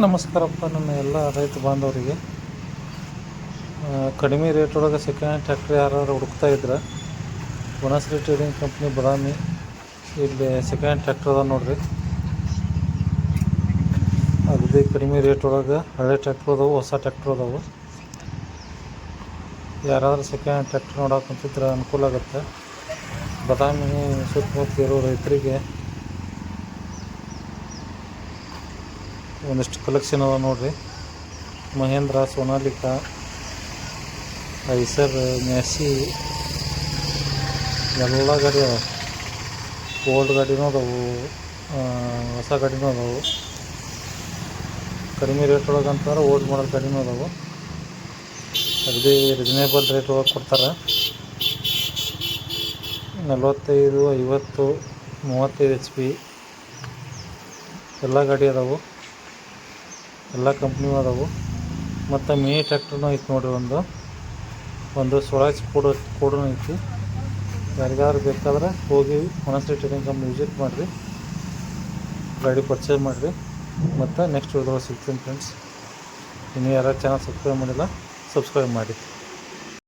ನಮಸ್ಕಾರಪ್ಪ, ನನ್ನ ಎಲ್ಲ ರೈತ ಬಾಂಧವರಿಗೆ. ಕಡಿಮೆ ರೇಟ್ ಒಳಗೆ ಸೆಕೆಂಡ್ ಹ್ಯಾಂಡ್ ಟ್ಯಾಕ್ಟ್ರಿ ಯಾರು ಹುಡುಕ್ತಾ ಇದ್ರೆ ಗುಣಶ್ರೀ ಟ್ರೇಡಿಂಗ್ ಕಂಪ್ನಿ ಬದಾಮಿ, ಇಲ್ಲಿ ಸೆಕೆಂಡ್ ಹ್ಯಾಂಡ್ ಟ್ಯಾಕ್ಟ್ರ್ ಅದ ನೋಡ್ರಿ. ಅಗದಿ ಕಡಿಮೆ ರೇಟ್ ಒಳಗೆ ಹಳೆ ಟ್ಯಾಕ್ಟ್ರ್ ಅದಾವು, ಹೊಸ ಟ್ಯಾಕ್ಟ್ರ್ ಅದಾವೆ. ಯಾರಾದರೂ ಸೆಕೆಂಡ್ ಹ್ಯಾಂಡ್ ಟ್ಯಾಕ್ಟ್ರ್ ನೋಡೋಕಂತಿದ್ರೆ ಕುಂತಿದ್ರೆ ಅನುಕೂಲ ಆಗುತ್ತೆ. ಬದಾಮಿ ಸುತ್ತಮುತ್ತ ಇರೋ ರೈತರಿಗೆ ಒಂದಿಷ್ಟು ಕಲೆಕ್ಷನ್ ಅದ ನೋಡಿರಿ. ಮಹೇಂದ್ರ, ಸೋನಾಲಿಕಾ, ಐಸರ್, ಮ್ಯಾಸಿ, ಎಲ್ಲ ಗಾಡಿ ಅದಾವೆ. ಓಲ್ಡ್ ಗಾಡಿನೂ ಅದಾವು ಹೊಸ ಗಾಡಿನೂ ಅದಾವು. ಕಡಿಮೆ ರೇಟ್ ಒಳಗೆ ಅಂತಂದ್ರೆ ಓಲ್ಡ್ ಮಾಡಲ್ ಗಾಡಿನೂ ಅದಾವು. ಅಗದಿ ರೀಸನೇಬಲ್ ರೇಟ್ ಒಳಗೆ ಕೊಡ್ತಾರೆ. ನಲವತ್ತೈದು, ಐವತ್ತು, ಮೂವತ್ತೈದು ಎಚ್ ಪಿ ಎಲ್ಲ ಗಾಡಿ ಅದಾವು. ಎಲ್ಲ ಕಂಪ್ನಿಯೂ ಅದಾವು ಮತ್ತು ಮಿನಿ ಟ್ರ್ಯಾಕ್ಟ್ರೂ ಐತಿ ನೋಡಿರಿ ಒಂದು. ಒಂದು ಸ್ವರಾಜ್ ಕೂಡ ಕೂಡ ಐತಿ. ಯಾರಿಗಾದ್ರು ಬೇಕಾದ್ರೆ ಹೋಗಿ ಹೊಣಸ್ರಿ ಟ್ರೇಡಿಂಗ್ ಕಂಪ್ನಿ ವಿಸಿಟ್ ಮಾಡಿರಿ. ಗಾಡಿ ಪರ್ಚೇಸ್ ಮಾಡಿರಿ. ಮತ್ತು ನೆಕ್ಸ್ಟ್ ವಿಡಿಯೋ ಸಿಗ್ತೀನಿ ಫ್ರೆಂಡ್ಸ್ ಇನ್ನು ಯಾರು ಚಾನಲ್ ಸಬ್ಸ್ಕ್ರೈಬ್ ಮಾಡಿಲ್ಲ ಸಬ್ಸ್ಕ್ರೈಬ್ ಮಾಡಿ